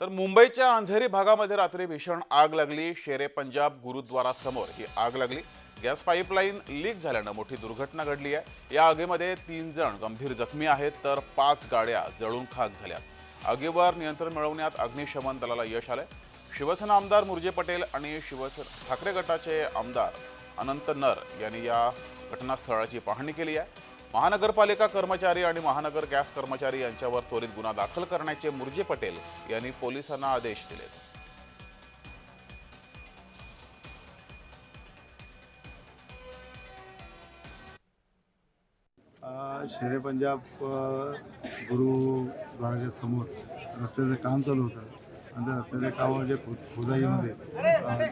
तर मुंबईच्या अंधेरी भागामध्ये रात्री भीषण आग लागली. शेरे पंजाब गुरुद्वारा समोर ही आग लागली. गॅस पाईपलाईन लीक झाल्यानं मोठी दुर्घटना घडली आहे. या आगीमध्ये तीन जण गंभीर जखमी आहेत तर पाच गाड्या जळून खाक झाल्यात. आगीवर नियंत्रण मिळवण्यात अग्निशमन दलाला यश आलंय. शिवसेना आमदार मुरजे पटेल आणि शिवसेना ठाकरे गटाचे आमदार अनंत नर यांनी या घटनास्थळाची पाहणी केली आहे. महानगरपालिका कर्मचारी आणि महानगर गॅस कर्मचारी यांच्यावर त्वरित गुन्हा दाखल करण्याचे मुरजे पटेल यांनी पोलिसांना आदेश दिले. शेरे पंजाब गुरुद्वाराच्या समोर रस्त्याचं काम चालू होतं. आणि त्या रस्त्याच्या कामाच्या म्हणजे खो खोदाईमध्ये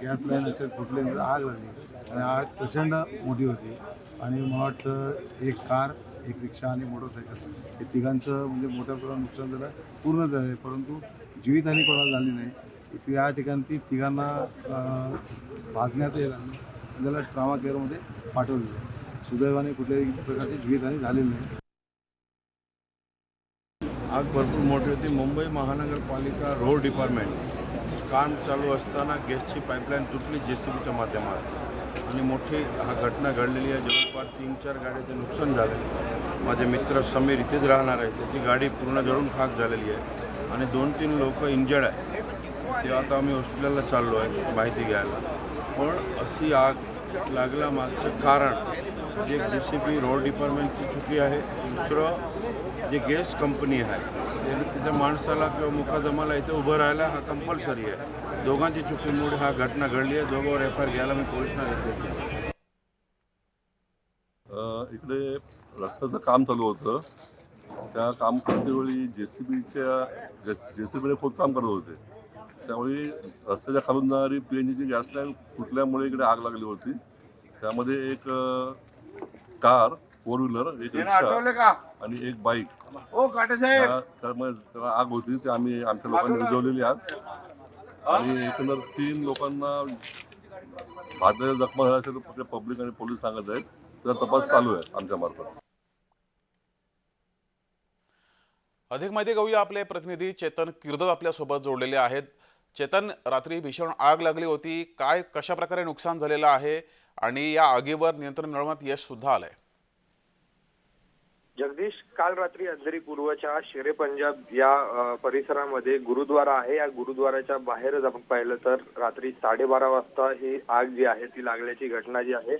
गॅस लाईन असे फुटले आग लागली. आणि आग प्रचंड मोठी होती. आणि मला वाटतं एक कार एक रिक्षा आणि मोटरसायकल. हे तिघांचं म्हणजे मोठ्या प्रमाणात नुकसान झालं पूर्ण झालं. परंतु जीवितहानी कोणाला झाली नाही. इथे या ठिकाणी ती तिघांना भाजण्याचं हे झालं. आणि त्याला ट्रामा केअरमध्ये पाठवलेलं आहे सुदैवाने कुठल्याही प्रकारची जीवितहानी झालेली नाही. आग भरपूर मोठी होती. मुंबई महानगरपालिका रोड डिपार्टमेंट. काम चालू असताना गॅसची पाईपलाईन तुटली जे सी बीच्या माध्यमात आणि मोठी हा घटना घडलेली आहे. जवळपास तीन चार गाड्याचे नुकसान झाले. माझे मित्र समीर इथेच राहणार आहे. त्याची गाडी पूर्ण जळून खाक झालेली आहे. आणि दोन तीन लोक इंजर्ड आहे ते आता आम्ही हॉस्पिटलला चाललो आहे माहिती घ्यायला. पण अशी आग लागला कारण, जे जे सी बी रोड डिपार्टमेंटची चुकी आहे. दुसरं, जे गॅस कंपनी आहे, त्याने माणसाला किंवा मुकादमाला इथे उभं राहायला हा कंपल्सरी आहे. दोघांची चुकीमुळे हा घटना घडली आहे. दोघांवर एफ़ आय आर घ्यायला मी इकडे रस्त्याचं काम चालू होतं. त्या काम करते वेळी जे सी बीच्या जे सी बीने खोदकाम करत होते. त्यावेळी रस्त्याच्या खालून जाणारी पी एन जीची गॅस लाईन फुटल्यामुळे इकडे आग लागली होती. त्यामध्ये एक कार फोर व्हीलर एक रिक्षा आणि एक बाईक त्या- त्यामुळे त्याला आग होती ते आम्ही आमच्या लोकांनी विझवलेली आग. आणि एकंदर तीन लोकांना भाजलेल्या जखमा झाल्या असेल तर पब्लिक आणि पोलीस सांगत आहेत. त्याचा तपास चालू आहे आमच्या मार्फत. अधिक माहिती घेऊया आपले प्रतिनिधी चेतन किर्दत आपल्यासोबत जोडलेले आहेत. चेतन रात्री भीषण आग लागली होती. काय कशा प्रकारे नुकसान झालेलं आहे? आणि या आगीवर नियंत्रण मिळवण्यात यश सुद्धा आलंय. जगदीश काल रात्री अंधेरी पूर्वच्या शेरे पंजाब या परिसरामध्ये गुरुद्वारा आहे. या गुरुद्वाराच्या बाहेरच आपण पाहिलं तर रात्री साडेबारा वाजता ही आग जी आहे ती लागल्याची घटना जी आहे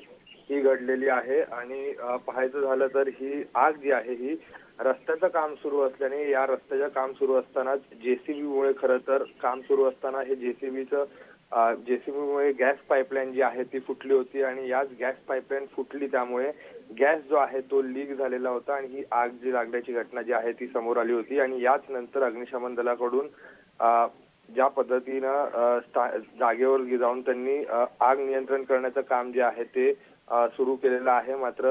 ही घडलेली आहे आणि पाहायचं झालं तर ही आग जी आहे ही रस्त्याचं काम सुरू असल्याने या रस्त्याचं काम सुरू असतानाच जेसीबीमुळे खरं तर काम सुरू असताना हे जेसीबीचं जेसीबीमुळे गॅस पाईपलाईन जी आहे ती फुटली होती आणि याच गॅस पाईपलाईन फुटली त्यामुळे गॅस जो आहे तो लीक झालेला होता आणि ही आग जी लागण्याची घटना जी आहे ती समोर आली होती आणि याच नंतर अग्निशमन दलाकडून ज्या पद्धतीनं जागेवर जाऊन त्यांनी आग नियंत्रण करण्याचं काम जे आहे ते सुरू केलेलं आहे. मात्र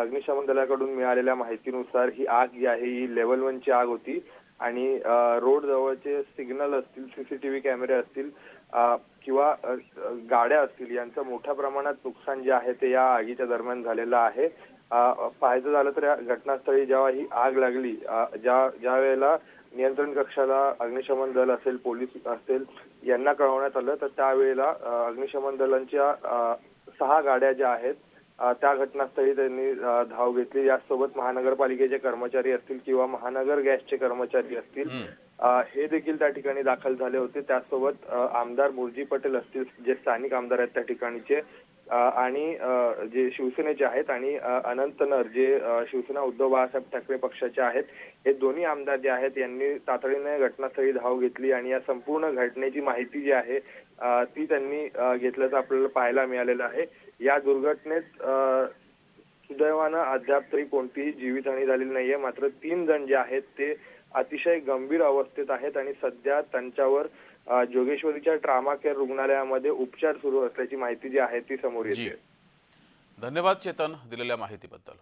अग्निशमन दलाकडून मिळालेल्या माहितीनुसार ही आग जी आहे ही लेवल वनची आग होती. आणि रोड जवळचे सिग्नल असतील सीसीटीव्ही कॅमेरे असतील किंवा गाड्या असतील यांचं मोठ्या प्रमाणात नुकसान जे आहे ते या आगीच्या दरम्यान झालेलं आहे. पाहायचं झालं तर या घटनास्थळी जेव्हा ही आग लागली ज्या ज्या वेळेला नियंत्रण कक्षाला अग्निशमन दल असेल पोलीस असेल यांना कळवण्यात आलं तर त्यावेळेला अग्निशमन दलांच्या सहा गाड्या ज्या आहेत त्या घटनास्थळी त्यांनी धाव घेतली. यासोबत महानगरपालिकेचे कर्मचारी असतील किंवा महानगर गॅसचे कर्मचारी असतील हे देखील त्या ठिकाणी दाखल झाले होते. त्यासोबत आमदार मुरजी पटेल असतील जे स्थानिक आमदार आहेत त्या ठिकाणचे आणि अ, जे शिवसेनेचे आहेत आणि अनंत नर जे शिवसेना उद्धव बाळासाहेब ठाकरे पक्षाचे आहेत हे दोन्ही आमदार जे आहेत यांनी तातडीने घटनास्थळी धाव घेतली आणि या संपूर्ण घटनेची माहिती जी आहे ती त्यांनी घेतल्याचं आपल्याला पाहायला मिळालेलं आहे. या दुर्घटनेत सुदैवानं अद्याप तरी कोणतीही जीवितहानी झालेली नाहीये. मात्र तीन जण जे आहेत ते अतिशय गंभीर अवस्थेत आहेत आणि सध्या त्यांच्यावर जोगेश्वरीच्या ट्रामा केअर रुग्णालयामध्ये उपचार सुरू असल्याची माहिती जी आहे ती समोर येते. धन्यवाद चेतन दिलेल्या माहितीबद्दल.